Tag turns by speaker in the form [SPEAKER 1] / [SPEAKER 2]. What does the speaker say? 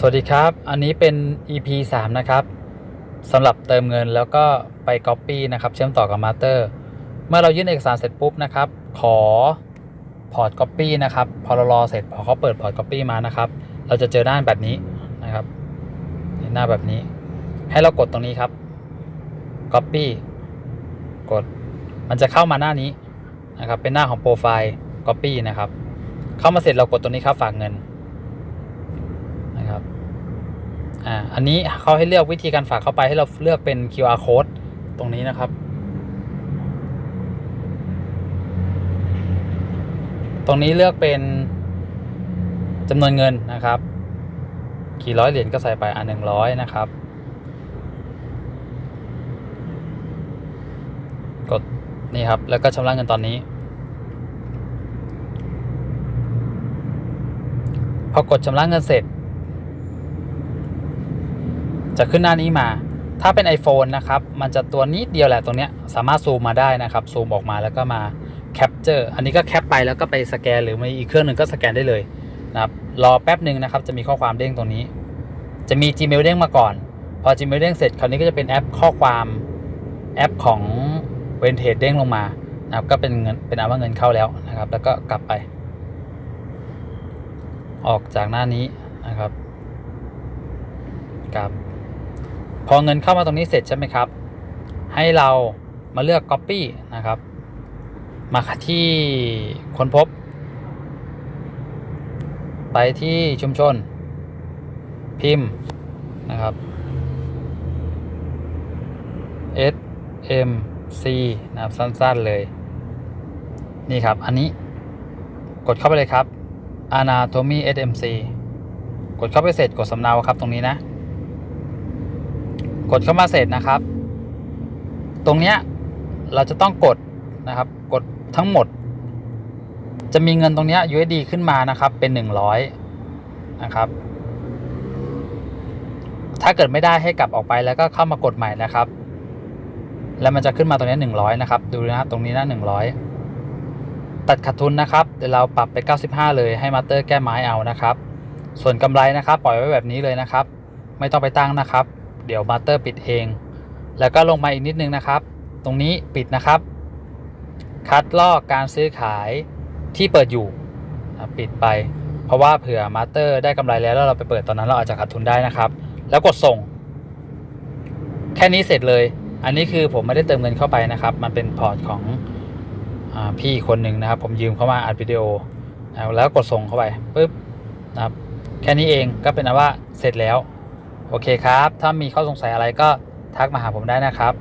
[SPEAKER 1] สวัสดีครับ อันนี้เป็น EP 3 นะครับสำหรับเติมเงินแล้วก็ไป Copy นะครับ เชื่อมต่อกับ Master เมื่อเรายื่นเอกสารเสร็จปุ๊บนะครับ ขอพอร์ต Copy นะครับ พอเรารอเสร็จพอเขาเปิดพอร์ต Copy มานะครับ เราจะเจอหน้าแบบนี้นะครับหน้าแบบนี้ ให้เรากดตรงนี้ครับ Copy กด มันจะเข้ามาหน้านี้นะครับ เป็นหน้าของโปรไฟล์ Copy นะครับ เข้ามาเสร็จเรากดตรงนี้ครับฝากเงิน นะครับ อ่าอันนี้เขาให้เลือกวิธีการฝากเข้าไปให้เราเลือกเป็น QR code ตรงนี้นะครับ ตรงนี้เลือกเป็นจำนวนเงินนะครับกี่ร้อยเหรียญก็ใส่ไปอ่าหนึ่งร้อยนะครับ กดนี่ครับ แล้วก็ชำระเงินตอนนี้ พอกดชำระเงินเสร็จ จะขึ้นหน้านี้มา ถ้าเป็น iPhone นะครับ มันจะตัวนิดเดียวแหละตรงเนี้ยสามารถซูมมาได้นะครับ ซูมออกมาแล้วก็มาแคปเจอร์อันนี้ก็แคปไปแล้วก็ไปสแกนหรือมีอีกเครื่องหนึ่งก็สแกนได้เลยนะครับรอแป๊บหนึ่งนะครับ จะมีข้อความเด้งตรงนี้ จะมี Gmail เด้งมาก่อน พอ Gmail เด้งเสร็จคราวนี้ก็จะเป็นแอปข้อความแอปของเวนเทจเด้งลงมานะครับก็เป็นเงินเป็นอันว่าเงินเข้าแล้วนะครับ แล้วก็กลับไป ออกจากหน้านี้นะครับกลับ พอเงินเข้ามาตรงนี้เสร็จใช่ไหมครับ ให้เรามาเลือก Copy นะครับ มาที่ค้นพบ ไปที่ชุมชน พิมพ์นะครับ S M C นะครับสั้นๆเลย นี่ครับ อันนี้กดเข้าไปเลยครับ Anatomy SMC กดเข้าไปเสร็จกดสำเนาครับตรงนี้นะ กดเข้ามาเสร็จนะครับ ตรงเนี้ยเราจะต้องกดนะครับ กดทั้งหมด จะมีเงินตรงเนี้ย USD ขึ้นมานะครับ เป็น 100 นะครับ ถ้าเกิดไม่ได้ให้กลับออกไปแล้วก็เข้ามากดใหม่นะครับ แล้วมันจะขึ้นมาตรงนี้ 100 นะครับ ดูนะตรงนี้นะ100 ตัดขาดทุนนะครับ เดี๋ยวเราปรับไป 95 เลยให้มาสเตอร์แก้ไม้เอานะครับ ส่วนกำไรนะครับ ปล่อยไว้แบบนี้เลยนะครับ ไม่ต้องไปตั้งนะครับ เดี๋ยวมาสเตอร์ปิดเอง แล้วก็ลงมาอีกนิดนึงนะครับ ตรงนี้ปิดนะครับ คัดลอกการซื้อขายที่เปิดอยู่ปิดไป เพราะว่าเผื่อมาสเตอร์ได้กำไรแล้วแล้วเราไปเปิดตอนนั้นเราอาจจะขาดทุนได้นะครับ แล้วกดส่ง แค่นี้เสร็จเลย อันนี้คือผมไม่ได้เติมเงินเข้าไปนะครับ มันเป็นพอร์ตของอพี่คนหนึ่งนะครับ ผมยืมเข้ามาอัดวิดีโอแล้วกดส่งเข้าไปปุ๊บนะครับแค่นี้เองก็เป็นอันว่าเสร็จแล้ว โอเคครับ ถ้ามีข้อสงสัยอะไรก็ทักมาหาผมได้นะครับ